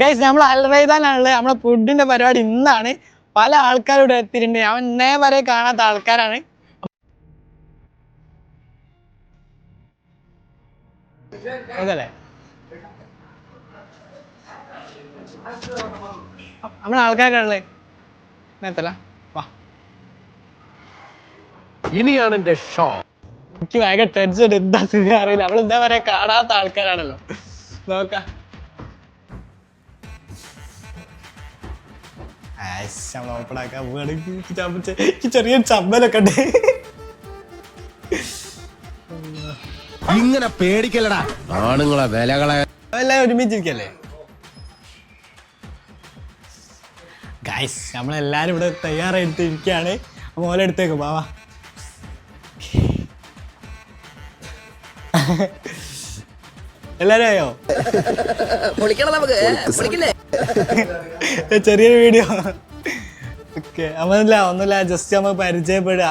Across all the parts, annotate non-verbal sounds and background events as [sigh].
Guys നമ്മൾ അൽറൈദാനുള്ള നമ്മളെ ഫുഡിന്റെ പരിപാടി ഇന്നാണ്. പല ആൾക്കാരോട് എത്തിയിട്ടുണ്ട്. ഞാൻ ഇന്നേ വരെ കാണാത്ത ആൾക്കാരാണ്. അതല്ലേ? നമ്മളെ ആൾക്കാരൊക്കെ നേരത്തല്ല വാ. ഇനിയാണ് എന്റെ ഷോ എനിക്ക് ഭയങ്കര ടെൻഷൻ എന്താ സ്ഥിതി അറിയില്ല. നമ്മൾ എന്താ പറയാ കാണാത്ത ആൾക്കാരാണല്ലോ. നോക്കാം. ആക്കാൻ പോവാണ്. എനിക്ക് ചമ്മച്ച് എനിക്ക് ചെറിയ ചമ്മലൊക്കെ ഉണ്ട് ഇങ്ങനെ പേടിക്കല്ലടാ. ആണുങ്ങളെ വിലകളെ. എല്ലാവരും ഒരുമിച്ചിരിക്കല്ലേ? ഗൈസ് നമ്മളെല്ലാരും ഇവിടെ തയ്യാറായിട്ട് ഇരിക്കുകയാണ് മോലെ എടുത്തേക്ക് ബാവാ [laughs] എല്ലാരും ആയോ? [laughs] ചെറിയൊരു വീഡിയോ ഓക്കെ അമ്മല്ല ഒന്നുമില്ല ജസ്റ്റ് നമ്മൾ പരിചയപ്പെടുക.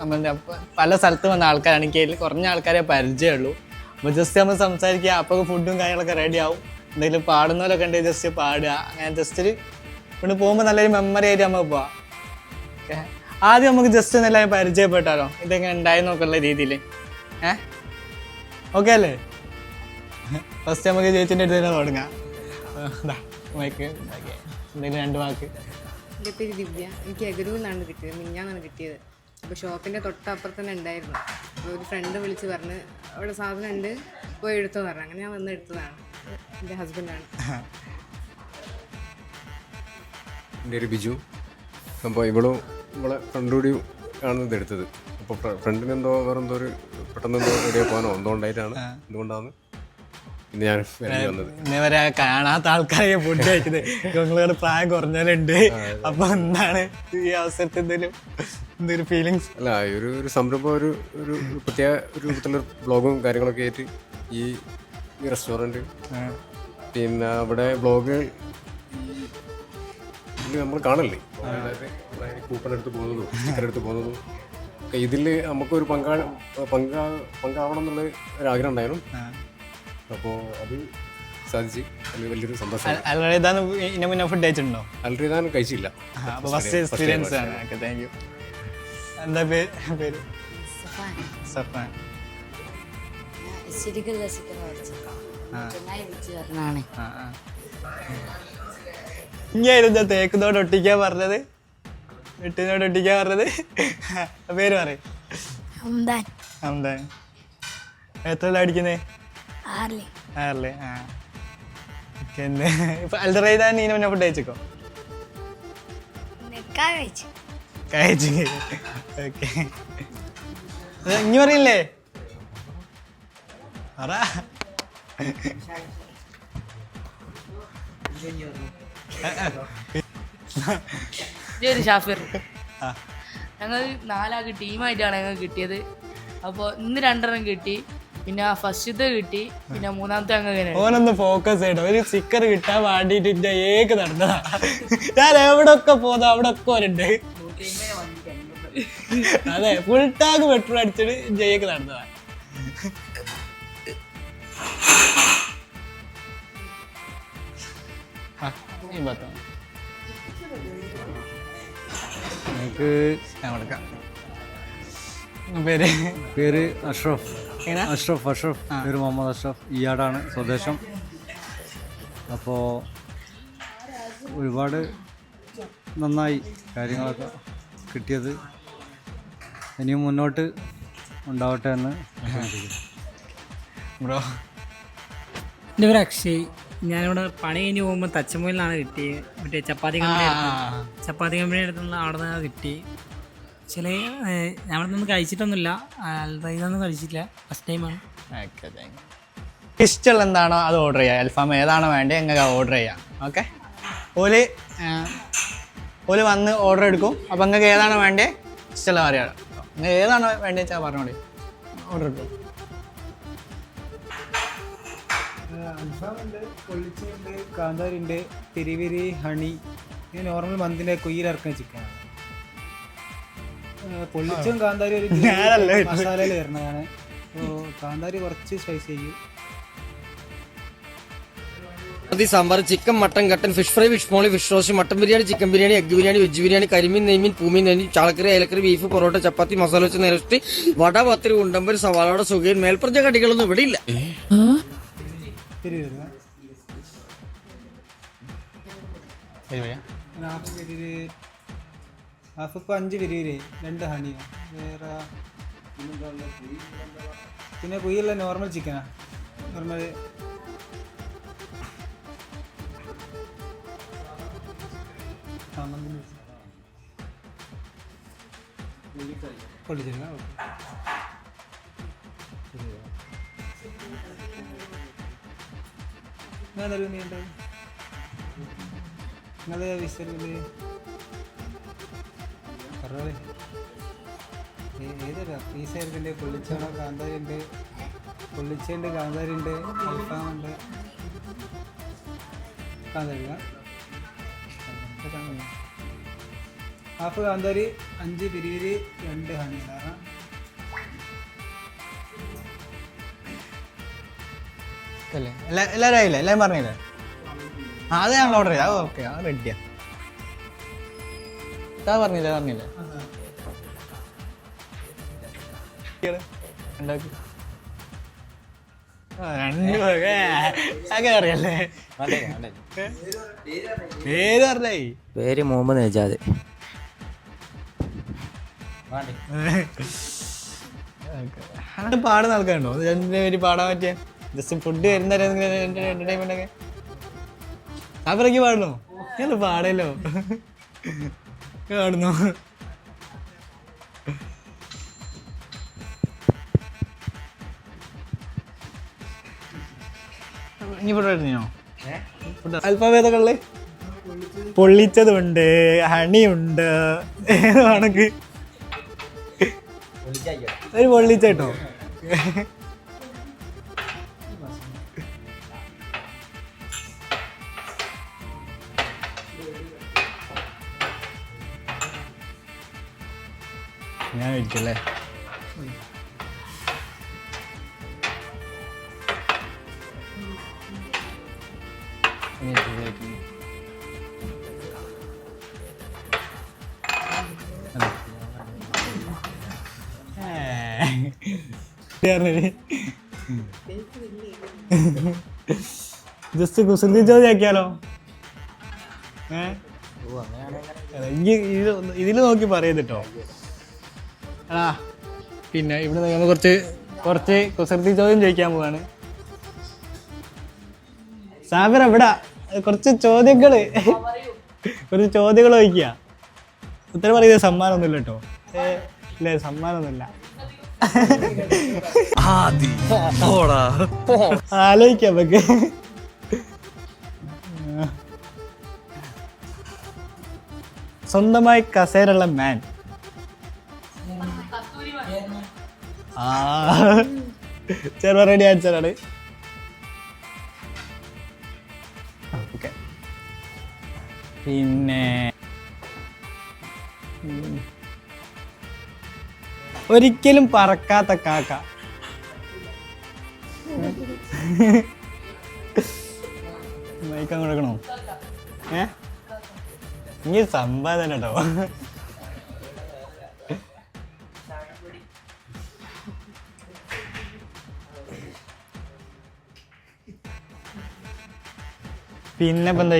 നമ്മളുടെ പല സ്ഥലത്ത് വന്ന ആൾക്കാരാണ്. എനിക്ക് കുറഞ്ഞ ആൾക്കാരെ പരിചയമുള്ളൂ. അപ്പോൾ ജസ്റ്റ് നമ്മൾ സംസാരിക്കുക അപ്പോൾ ഫുഡും കാര്യങ്ങളൊക്കെ റെഡി ആവും. എന്തെങ്കിലും പാടുന്നവരൊക്കെ ഉണ്ടെങ്കിൽ ജസ്റ്റ് പാടുക. അങ്ങനെ ജസ്റ്റ് ഇവിടെ പോകുമ്പോൾ നല്ലൊരു മെമ്മറി ആയിട്ട് നമ്മൾ പോവാം. ഓക്കെ ആദ്യം നമുക്ക് ജസ്റ്റ് ഒന്ന് പരിചയപ്പെട്ടാലോ? ഇതെങ്ങനെ ഉണ്ടായി നോക്കുള്ള രീതിയിൽ. ഏ? ഓക്കെ അല്ലേ? [laughs] ഫസ്റ്റ് നമുക്ക് ചേച്ചിന്റെ അടുത്ത് തന്നെ തുടങ്ങാം. [laughs] ഇതാക്കിയേ. എന്തെങ്കിലും രണ്ട് വാക്ക്. എന്റെ പേര് ദിവ്യ. എനിക്ക് എഗരൂ എന്നാണ് കിട്ടിയത്. മിഞ്ഞാന്നാണ് കിട്ടിയത്. അപ്പോൾ ഷോപ്പിന്റെ തൊട്ടപ്പുറത്ത് തന്നെ ഉണ്ടായിരുന്നു. അപ്പോൾ ഒരു ഫ്രണ്ട് വിളിച്ച് പറഞ്ഞ് അവിടെ സാധനം ഉണ്ട്. പോയി എടുത്തു പറഞ്ഞു. അങ്ങനെ ഞാൻ വന്ന് എടുത്തതാണ്. എന്റെ ഹസ്ബൻഡാണ് എന്റെ ഒരു ബിജു. അപ്പോൾ ഇവളും ഇവളെ ഫ്രണ്ടുകൂടി ആണ് ഇത് എടുത്തത്. അപ്പോൾ ഫ്രണ്ടിന് എന്തോ വേറെന്തോ ഒരു പെട്ടെന്ന് എന്തോ റെഡിയാ പോകാനോ എന്തോ ഉണ്ടായിട്ടാണ് എന്തുകൊണ്ടാണ് ഞാൻ വന്നത്. ഇന്നേ വരെ കാണാത്ത ആൾക്കാരെ ഫുഡ് കഴിക്കുന്നത്. നിങ്ങളുടെ പ്രായം കുറഞ്ഞവരുണ്ട്. അപ്പൊ എന്താണ് ഈ അവസരത്തിൽ എന്തെങ്കിലും എന്തൊരു ഫീലിങ്സ് അല്ല ഒരു ഒരു സംരംഭം ഒരു ഒരു പ്രത്യേക ഒരു രൂപത്തിലുള്ള ബ്ലോഗും കാര്യങ്ങളൊക്കെ ആയിട്ട് ഈ റെസ്റ്റോറന്റ് പിന്നെ അവിടെ ബ്ലോഗ് നമ്മൾ കാണല്ലേ? കൂപ്പൺ എടുത്ത് പോകുന്നതും സ്റ്റിക്കർ എടുത്ത് പോകുന്നതും. ഇതിൽ നമുക്കൊരു പങ്കാ പങ്കാ പങ്കാവണം എന്നുള്ള ഒരു ആഗ്രഹം ഉണ്ടായിരുന്നു അപ്പോൾ അത് സാധിച്ച്. വലിയൊരു സന്തോഷം ഇതിന് മുന്നേ ഫുഡ് കഴിച്ചിട്ടുണ്ടോ? ഞാൻ കഴിച്ചില്ല. ഇനിയായിരുന്നു ഫസ്റ്റ് എക്സ്പീരിയൻസ് ആണ്. ഓക്കെ താങ്ക് യു എന്താ പേര് പേര്? സഫാൻ. ശരിക്കും ചിക്കൻ ചങ്ങായി വിളിച്ച് പറഞ്ഞാണ് ആ. ആ ഇങ്ങായിരുന്നു തേക്കുന്നോട് ഒട്ടിക്കാൻ പറഞ്ഞത്? വെട്ടിനോട് ഒട്ടിക്കാൻ പറഞ്ഞത്? പേര് പറയും. ഹംദാൻ എത്ര അടിക്കുന്നേ? ആർലി ആറല്ലേ ആ. ഓക്കെ എന്ത് ഇപ്പൊ അൽറൈതാൻ നീന മുന്നേ ഫുഡ് കഴിച്ചോ നെക്കാ കഴിച്ചു. കഴിച്ചു. ഓക്കെ. ഇനി പറയില്ലേ? പറ. ഇതൊരു ഷാഫിർ. ആ. ഞങ്ങൾ നാലാൾക്ക് ടീമായിട്ടാണ് ഞങ്ങൾ കിട്ടിയത്. അപ്പോൾ ഇന്ന് രണ്ടെണ്ണം കിട്ടി. പിന്നെ ഫസ്റ്റത്തെ കിട്ടി പിന്നെ മൂന്നാമത്തെ അങ്ങനെ ഓനൊന്ന് ഫോക്കസ് ചെയ്യണം. ഒരു സ്റ്റിക്കർ കിട്ടാൻ വേണ്ടിട്ട് ഇന്റെ ഏക്ക് നടന്നതാ. ഞാൻ എവിടെ ഒക്കെ പോന്നു അവിടെ ഒക്കെ ഓനുണ്ട്. അതെ ഫുൾ ടാഗ് പെട്രോൾ അടിച്ചിട്ട് ജയ്ക്ക് നടന്നതാ. എനിക്ക് ഞാൻ കൊടുക്കാം. പേര്? പേര് അഷ്റഫ്. അഷ്റഫ് അഷ്റഫ് പേര് മുഹമ്മദ് അഷ്റഫ്. ഈയാടാണ് സ്വദേശം. അപ്പോൾ ഒരുപാട് നന്നായി കാര്യങ്ങളൊക്കെ കിട്ടിയത്. ഇനിയും മുന്നോട്ട് ഉണ്ടാവട്ടെ എന്ന് ബ്രോ. എന്റെ പേര് അക്ഷയ്. ഞാനിവിടെ പണി കഴിഞ്ഞ് പോകുമ്പോൾ തച്ചമോയിൽ നിന്നാണ് കിട്ടിയത് മറ്റേ ചപ്പാത്തി കമ്പനി ചപ്പാത്തി കമ്പനി അടുത്തുള്ള അവിടെ നിന്നാണ് കിട്ടി ചില നിന്ന് കഴിച്ചിട്ടൊന്നുമില്ല. ഇതൊന്നും കഴിച്ചിട്ടില്ല. ഫസ്റ്റ് ടൈമാണ് ഓക്കെ താങ്ക് യു ഇഷ്ടമുള്ള എന്താണോ അത് ഓർഡർ ചെയ്യാം. അൽഫാം ഏതാണോ വേണ്ടത് എങ്ങനെ ഓർഡർ ചെയ്യാം. ഓക്കെ ഓൽ ഓൽ വന്ന് ഓർഡർ എടുക്കും. അപ്പം നിങ്ങൾക്ക് ഏതാണോ വേണ്ടത് ഇഷ്ടമുള്ള പറയാം നിങ്ങൾ ഏതാണോ വേണ്ടത് വെച്ചാൽ പറഞ്ഞോളി ഓർഡർ എടുക്കും. അൽഫാമുണ്ട് പൊള്ളിച്ചുണ്ട് കാന്താരിണ്ട് തിരിവിരി ഹണി ഇങ്ങനെ നോർമൽ മന്തിന്റെ കുയിലിറക്കുന്ന ചിക്കനാണ് പൊള്ളിച്ചും കാന്താരി ഒരു ഞാനല്ല. മസാലയിൽ വരുന്നതാണ് അപ്പോൾ കാന്താരി കുറച്ച് സ്പൈസ് ചെയ്യും സാമ്പാർ ചിക്കൻ മട്ടൻ കട്ടൻ fish fry fish molee fish roast mutton biryani chicken biryani egg biryani veg biryani കരിമീൻ നെയ്മീൻ പൂമീൻ നെയ്മീൻ ചാളക്കറി ഏലക്കറി ബീഫ് പൊറോട്ട ചപ്പാത്തി മസാല വെച്ച് നിരത്തി വട പത്തിരി ഉണ്ടമ്പര് സവാളയുടെ സുഖയും മേൽപ്പറഞ്ഞ കടികളൊന്നും ഇവിടെ ഇല്ല. തിരുവരുക ഹാഫ് ഇപ്പോൾ അഞ്ച് പെരിര് രണ്ട് ഹണിയോ. വേറെ പിന്നെ കുയ്യല്ല നോർമൽ ചിക്കനാ നോർമൽ പൊള്ളിച്ചിരുന്ന നിങ്ങൾ വിസർവിൽ ഏതല്ല പീസായിരിക്കണ്ടേ പൊള്ളിച്ചാണോ കാന്താരി ഉണ്ട് പൊള്ളിച്ചുണ്ട് കാന്താരി ഉണ്ട് അൽഫാമുണ്ട്. കാന്താരി ഹാഫ് കാന്താരി അഞ്ച് പിരിയരി രണ്ട് ഹണി കാരണം അല്ലേ എല്ലാ- എല്ലാവരും ആയില്ലേ? എല്ലാവരും പറഞ്ഞില്ലേ? ആ അത് ഞങ്ങൾ ഓർഡർ ചെയ്താൽ ഓക്കെ അത് റെഡിയാ ഇതാ പറഞ്ഞില്ലേ പറഞ്ഞില്ലേ? അറിയല്ലേ? പേര് പറഞ്ഞേ. പേര് മുഹമ്മദ് നജാദ്. അങ്ങനെ പാടുന്ന ആൾക്കാരുണ്ടോ? രണ്ടു പേര് പാടാൻ പറ്റിയ? ജസ്റ്റ് ഫുഡ് വരുന്ന എന്റർടൈൻമെന്റ് ഒക്കെ. അവരൊക്കെ പാടണോ ഞാൻ പാടല്ലോ. പാടുന്നു? കഴിഞ്ഞോ ഫുഡ് അല്പഭേദങ്ങളിൽ പൊള്ളിച്ചതുണ്ട് ഹണിയുണ്ട്. ഏത് വേണമെങ്കിൽ? ഒരു പൊള്ളിച്ചോ ഞാൻ കഴിക്കല്ലേ? [laughs] ജസ്റ്റ് കുസൃതി ചോദ്യം ആക്കിയാലോ? ഏ? ഇതിൽ നോക്കി പറയുന്നിട്ടോ ആ പിന്നെ ഇവിടെ നമ്മൾ കുറച്ച് കുറച്ച് കുസൃതി ചോദ്യം ചോദിക്കാൻ പോവാണ്. സാബിർ എവിടാ? കുറച്ച് ചോദ്യങ്ങൾ. കുറച്ച് ചോദ്യങ്ങൾ ചോദിക്കുക ഉത്തരം പറയുന്നത് സമ്മാനമൊന്നുമില്ല കേട്ടോ ഏ ഇല്ല സമ്മാനമൊന്നുമില്ല. ആലോചിക്കാം നമുക്ക്. സ്വന്തമായി കസേരുള്ള മാൻ. ആ. ചെറുപ റെഡി ആൻസറാണ് പിന്നെ ഒരിക്കലും പറക്കാത്ത കാക്ക. മൈക്കം കൊടുക്കണോ? ഏ? സമ്പാദന കേട്ടോ. പിന്നെ ഇപ്പം എന്താ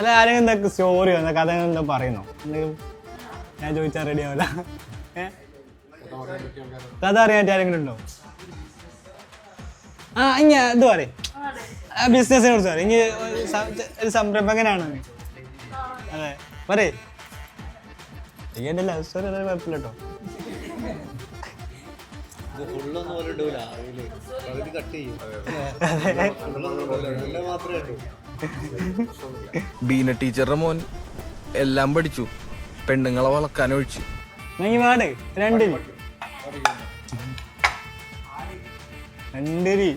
അല്ല ആരെങ്കിലും എന്താ സ്റ്റോറിയോ എന്താ കഥ എന്താ പറയുന്നു? എന്തെങ്കിലും? ഞാൻ ചോദിച്ചാൽ റെഡി ആവില്ല. കഥ അറിയാൻ ആരെങ്കിലും ഉണ്ടോ? ആ ഇങ്ങ ഇത് പറയും. ബിസിനസിനെ കുറിച്ച് പറയും. ഇനി ഒരു ഒരു സംരംഭകനാണ്. അതെ. പറയേ. എന്റെ ലവ് സ്റ്റോറി അതൊരു കുഴപ്പമില്ല കേട്ടോ. ബീന ടീച്ചറുടെ മോൻ എല്ലാം പഠിച്ചു. പെണ്ണുങ്ങളെ വളക്കാൻ ഒഴിച്ചു. രണ്ടിരി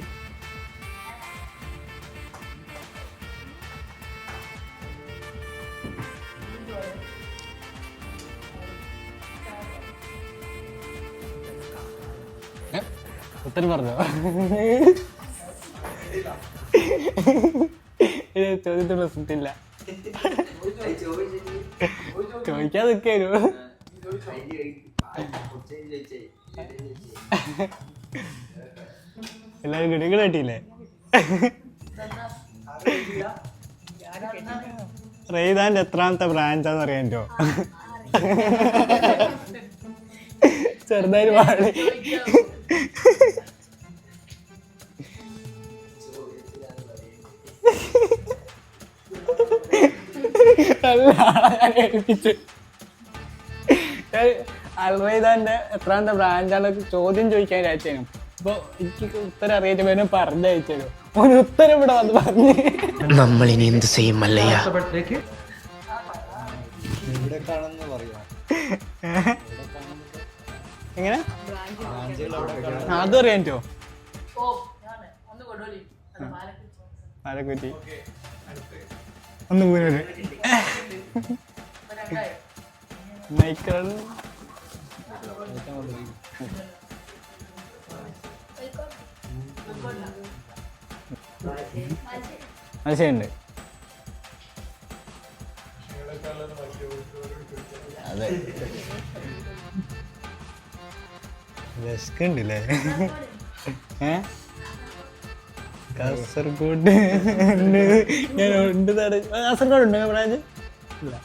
ഉത്തരം പറഞ്ഞോ? ഇത് ചോദ്യത്തിന് ചോദിക്കാൻ നിൽക്കാനു എല്ലാരും കിടികൾ കേട്ടില്ലേ റെയ്താന്റെ എത്രാമത്തെ ബ്രാഞ്ചാന്ന് അറിയാൻ ചെറുതായി പാടി. അൽറൈദാന്റെ എത്രാമത്തെ ബ്രാഞ്ചാണ് ചോദ്യം ചോദിക്കാൻ അയച്ചേനും. അപ്പൊ എനിക്ക് ഉത്തരം അറിയാൻ വേണം പറഞ്ഞു അയച്ചു ഒരു ഉത്തരം ഇവിടെ വന്ന് പറഞ്ഞു. നമ്മൾ ഇനി എന്ത് ചെയ്യും മല്ലയ്യ? എങ്ങനെ? അതും അറിയാൻ പറ്റുമോ? ഓ പോയത് രണ്ടായി മൈക്കൾ മനസ്സിലുണ്ട് അതെ വിശക്കുണ്ടല്ലേ ഏ? കാസർഗോഡ്. ഞാൻ ഉണ്ട് കാസർഗോഡ് ഉണ്ടോ. ബ്രാഞ്ച് ഇല്ല.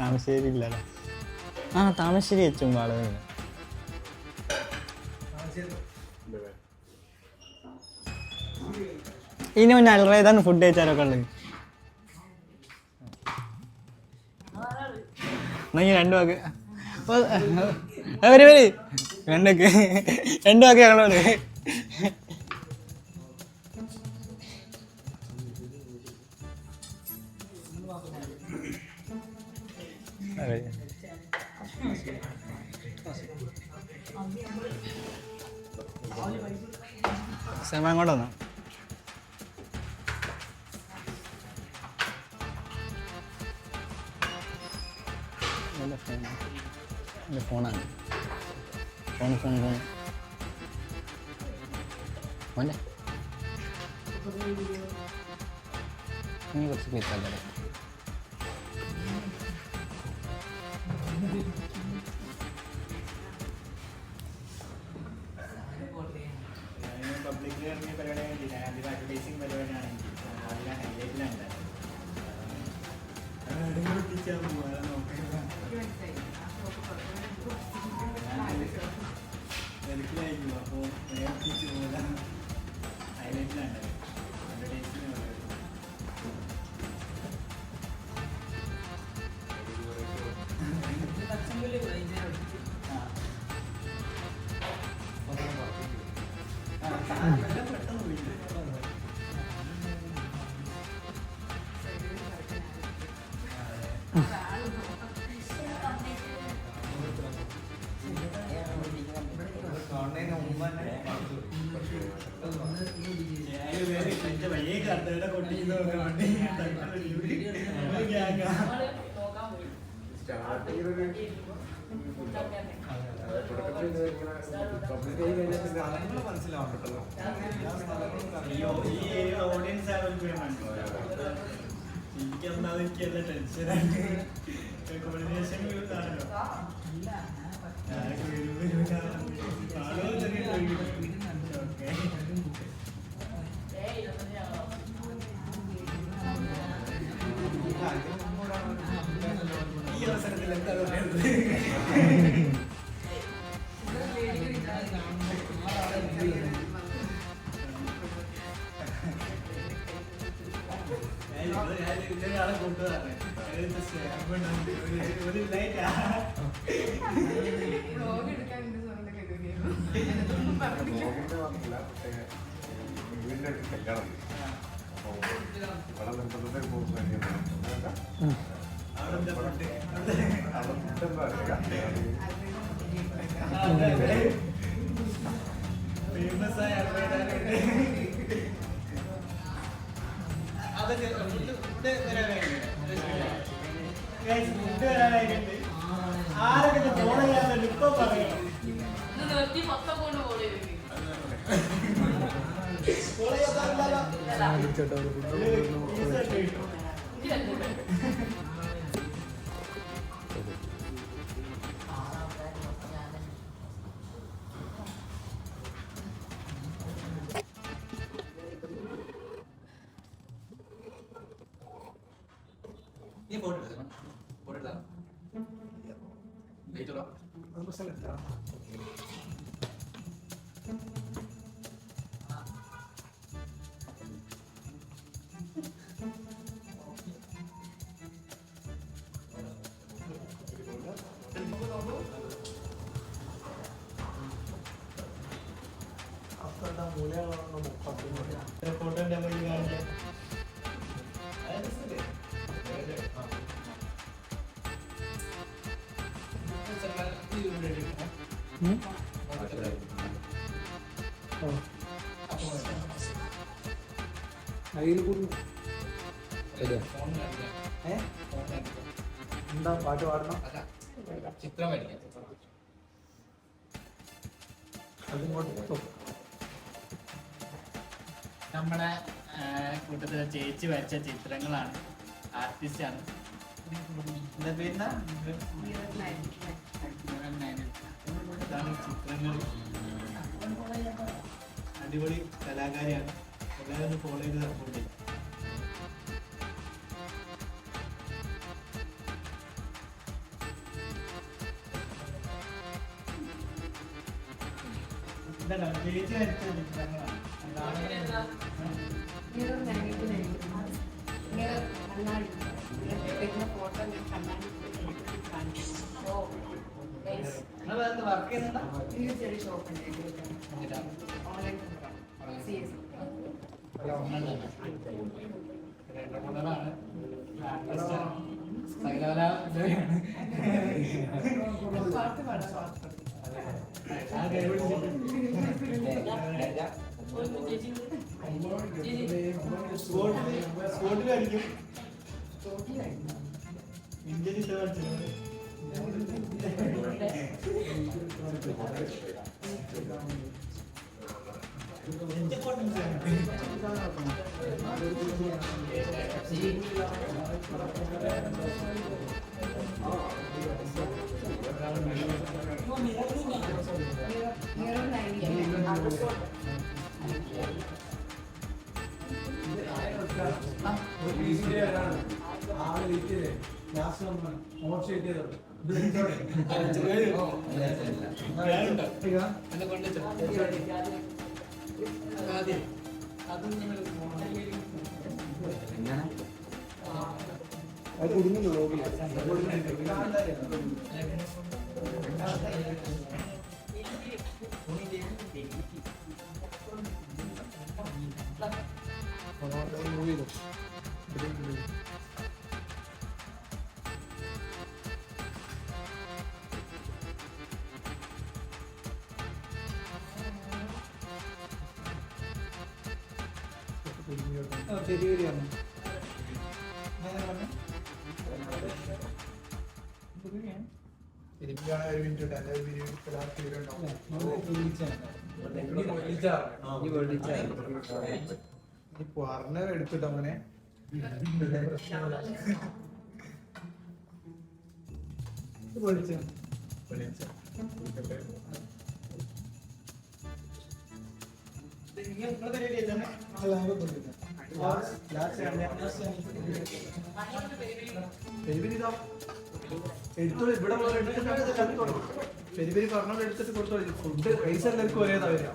താമശ്ശേരി ഇല്ലല്ലോ ആ താമശ്ശേരി വെച്ചും ആളുകൾ ഇനി മുന്നേ അൽറേതാണ് ഫുഡ് കഴിച്ചാലൊക്കെ ഉള്ളത്? ഈ രണ്ടു വാക്ക്. വരി വരി. രണ്ടൊക്കെ. രണ്ടു വാക്ക് ഞങ്ങളോട്. 髪がすべて剥がれ കത്തയുടെ കൊട്ടി. എനിക്കെന്താ എനിക്ക് എന്താ ടെൻഷനാണ് കോർഡിനേഷൻ ആണല്ലോ ആരൊക്കെ വരും ആളുകൾ തന്നെ നീ കുറച്ച് ക്ലിക്കാല്ലേ വീടിന്റെ അടുത്ത് കല്യാണം അപ്പോൾ ഇവിടെ നിർബന്ധത്തിൽ പോകുന്ന ആരൊക്കെ ഫോൺ ചെയ്യാൻ ഇപ്പൊ മൂലകളാണ് കൊണ്ട് അതിൽ കൂടും ഏ? എന്താ പാട്ട് പാടണം? ചിത്രം അതിങ്ങോട്ട് ചേച്ചി വരച്ച ചിത്രങ്ങളാണ്. ആർട്ടിസ്റ്റാണ് എന്താ പേരുന്ന ഇതാണ് ചിത്രങ്ങൾ. അടിപൊളി കലാകാരിയാണ്. എല്ലാവരും ഒന്ന് ഫോളോ ചെയ്ത് സപ്പോർട്ട് ചെയ്യും ചേച്ചി വരച്ച ചിത്രങ്ങളാണ്. രണ്ടുകൂടാണ് സകലകല സ്പോട്ടിൽ അടിക്കും ഇന്ത്യൻ ഇഷ്ടം എന്നെ കൊണ്ടുവച്ചോ [laughs] ആദ്യം. അതും നിങ്ങൾ അത് കുടുങ്ങുന്നു എടുത്തിട്ട് അങ്ങനെ എടുത്തോളൂ ഇവിടെ മുതൽ എടുത്തിട്ട് പെരി പെരി പറഞ്ഞോണ്ട് എടുത്തിട്ട് കൊടുത്തോളൂ ഫുഡ് പൈസ എല്ലാവർക്കും ഒരേതാ വരിക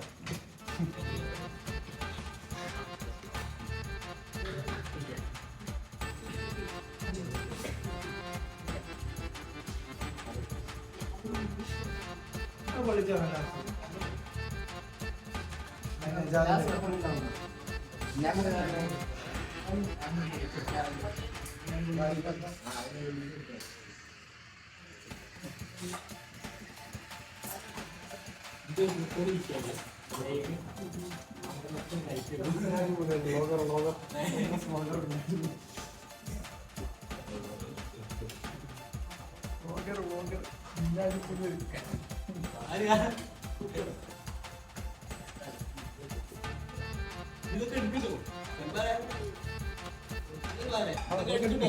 ഇതൊക്കെ എടുക്കുന്നു എന്താ അതൊക്കെ എടുക്കുന്നു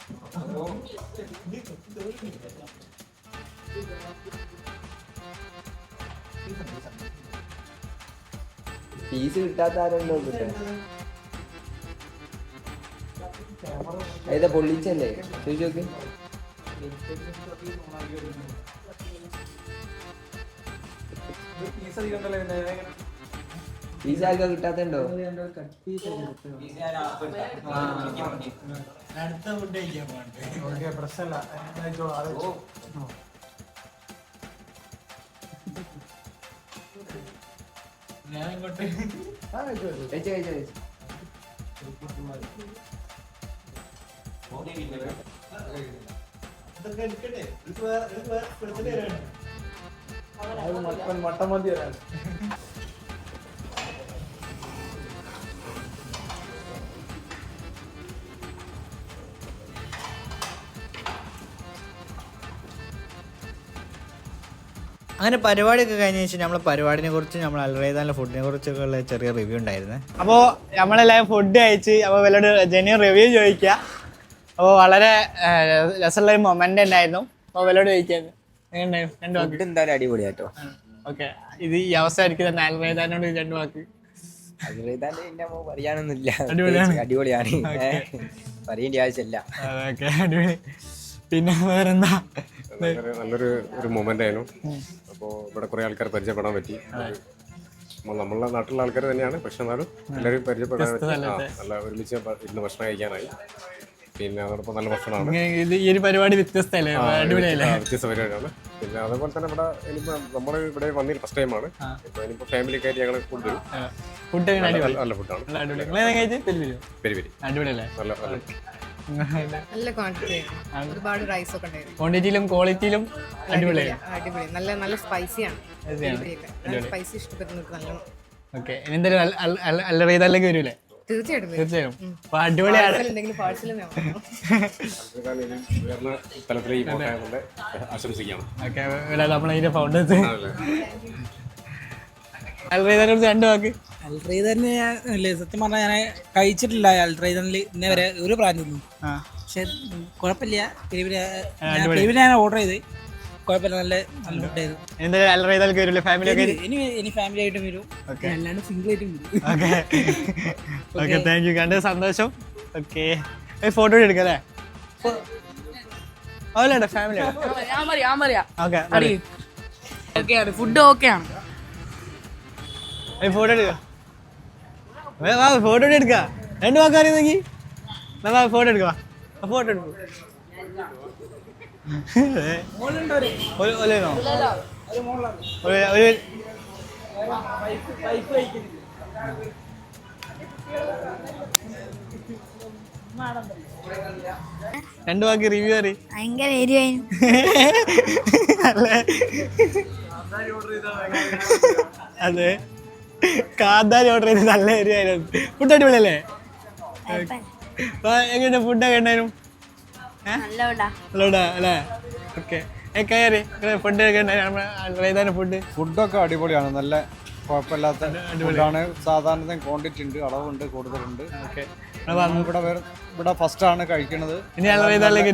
ഞാൻ കിട്ടാത്ത ആരുണ്ടോ കിട്ടാ പൊള്ളിച്ചല്ലേ? ചോദിച്ചു നോക്ക്. ഇത് അധികം ഇത് വേറെ special തരാണ്. മട്ടൻ മന്തി വരാൻ അങ്ങനെ പരിപാടിയൊക്കെ കഴിഞ്ഞ ശേഷം നമ്മളെ പരിപാടിനെ കുറിച്ച് നമ്മൾ അൽറേതാനുള്ള ഫുഡിനെ കുറിച്ചൊക്കെ ഉള്ള ചെറിയ റിവ്യൂ ഉണ്ടായിരുന്നു. അപ്പോൾ നമ്മളെല്ലാം ഫുഡ് കഴിച്ച് അപ്പോൾ വല്ലൊരു ജനിയും റിവ്യൂ ചോദിക്കുക. അപ്പോൾ വളരെ രസമുള്ള ഒരു മൊമെന്റ് ഉണ്ടായിരുന്നു അപ്പോൾ വല്ലോട് ചോദിക്കാൻ അടിപൊളി രണ്ട് വാക്ക്. എന്തായാലും അടിപൊളിയാട്ടോ. ഓക്കെ ഇത് ഈ അവസ്ഥ എനിക്ക് തന്നെ അൽറേതാനോട് രണ്ട് വാക്ക്. അതിലേതാണ്ട് പിന്നെ പറയാനൊന്നുമില്ല. അടിപൊളിയാണ്. അടിപൊളിയാണ്. ഓക്കേ. പറയേണ്ട ആവശ്യമില്ല. അടിപൊളി. പിന്നെ വേറെന്താ? നല്ലൊരു നല്ലൊരു ഒരു മൊമെന്റ് ആയിരുന്നു. അപ്പോൾ ഇവിടെ കുറേ ആൾക്കാർ പരിചയപ്പെടാൻ പറ്റി. നമ്മളെ നാട്ടിലുള്ള ആൾക്കാർ തന്നെയാണ്. പക്ഷെ എന്നാലും എല്ലാവരും പരിചയപ്പെടാൻ പറ്റി. ആ, നല്ല ഒരുമിച്ച് ഇന്ന് ഭക്ഷണം കഴിക്കാനായി. പിന്നെ അതോടൊപ്പം നല്ല ഭക്ഷണമാണ്. ഇങ്ങനെ ഇത് ഈ ഒരു പരിപാടി അടിപൊളിയല്ലേ? ആ, വ്യത്യസ്ത പരിപാടിയാണ്. പിന്നെ അതേപോലെ തന്നെ ഇവിടെ ഇനിയിപ്പോൾ നമ്മൾ ഇവിടെ വന്നിട്ട് ഫസ്റ്റ് ടൈമാണ് അപ്പോൾ ഇനിയിപ്പോൾ ഫാമിലി ആയിട്ട് ഞങ്ങൾ ഫുഡ് അടിപൊളി. നല്ല ഫുഡാണ് നല്ല അടിപൊളി. നിങ്ങൾ പെരി പെരി അടിപൊളിയല്ലേ? നല്ല നല്ല നല്ല ക്വാണ്ടിറ്റി ഒരുപാട് റൈസ് ഒക്കെ ഉണ്ടായിരുന്നു. ക്വാണ്ടിറ്റിയിലും ക്വാളിറ്റിയിലും അടിപൊളിയാണ്. അടിപൊളി നല്ല നല്ല സ്പൈസിയാണ്. സ്പൈസി ഇഷ്ടപ്പെടുന്നവർക്ക് നല്ലോണം. ഓക്കെ. ഇനി എന്തായാലും അല്ലറ ചെയ്താലേക്ക് വരൂലേ തീർച്ചയായിട്ടും. തീർച്ചയായും. അപ്പൊ അടിപൊളിയാണ് ഓക്കെ. നമ്മളതിന്റെ ഫൗണ്ടേഴ്സ് അല്ലറ ചെയ്തതിനെ കുറിച്ച് രണ്ട് വാക്ക്. അൽട്രൈതറിന് ഞാൻ അല്ലേ സത്യം പറഞ്ഞാൽ ഞാൻ കഴിച്ചിട്ടില്ല അൽട്രൈതറിൽ ഇന്നേ വരെ ഒരു ആ. പക്ഷെ കുഴപ്പമില്ല. പെരുവിന് ഞാൻ ഓർഡർ ചെയ്ത്. കുഴപ്പമില്ല നല്ല നല്ല എന്തായാലും ചെയ്താലേക്ക് ഫാമിലി ഒക്കെ ഇനി ഇനി ഫാമിലി ആയിട്ടും വരും. അല്ലാണ്ട് സിംഗിൾ ആയിട്ടും വരും. ഓക്കെ. ഓക്കെ താങ്ക് യു കണ്ടത് സന്തോഷം. ഓക്കെ. ഫോട്ടോ എടുക്കാം അല്ലേ? ഫാമിലി [laughs] പറയാം ഓക്കെ ആണ്. ഫുഡ് ഫോട്ടോ എടുക്ക. വാ ഫോട്ടോ എടുക്ക രണ്ട് വാക്കറിയുന്നെങ്കിൽ വാ ഫോട്ടോ എടുക്കാം ഫോട്ടോ എടുക്കും. രണ്ടു വാക്ക് റിവ്യൂ അറി ഭയങ്കര എരിവായിരുന്നു അല്ലേ? അതെ. കാന്താരി ഓർഡർ ചെയ്ത് നല്ല ഏരിയായിരുന്നു ഫുഡ് അടിപൊളിയല്ലേ? എങ്ങനെ ഫുഡൊക്കെ ഉണ്ടായിരുന്നു? അല്ലേ? ഓക്കെ കയറി. ഫുഡ് ഒക്കെ ഉണ്ടായിരുന്നു ഫുഡ് ഫുഡൊക്കെ അടിപൊളിയാണ്. നല്ല കുഴപ്പമില്ലാത്ത ഫുഡാണ് സാധാരണ ക്വാണ്ടിറ്റി ഉണ്ട് അളവുണ്ട് കൂടുതലുണ്ട്. ഓക്കെ ഇവിടെ ഇവിടെ ഫസ്റ്റ് ആണ് കഴിക്കുന്നത് ഇനി റൈതാനിലേക്ക്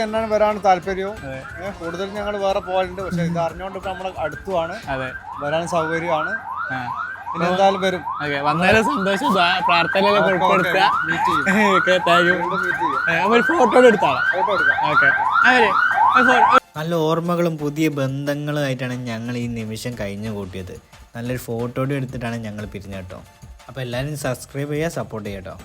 തന്നെയാണ് വരാൻ താല്പര്യവും. കൂടുതൽ ഞങ്ങൾ വേറെ പോകലുണ്ട്. പക്ഷെ ഇത് അറിഞ്ഞുകൊണ്ട് ഇപ്പൊ നമ്മളെ അടുത്തുമാണ് വരാൻ സൗകര്യമാണ്. എന്തായാലും വരും. ഓക്കെ വന്നാലും സന്തോഷം. പ്രാർത്ഥനയിലൊക്കെ ഉൾപ്പെടുത്തുക. ഓക്കെ താങ്ക് യു ഒരു ഫോട്ടോ എടുത്താളാം. എടുക്കാം. ഓക്കെ. അവർ നല്ല ഓർമ്മകളും പുതിയ ബന്ധങ്ങളും ആയിട്ടാണ് ഞങ്ങൾ ഈ നിമിഷം കഴിഞ്ഞു കൂട്ടിയത്. നല്ലൊരു ഫോട്ടോയും എടുത്തിട്ടാണ് ഞങ്ങൾ പിരിഞ്ഞു കേട്ടോ. അപ്പോൾ എല്ലാവരും സബ്സ്ക്രൈബ് ചെയ്യുക സപ്പോർട്ട് ചെയ്യാം കേട്ടോ.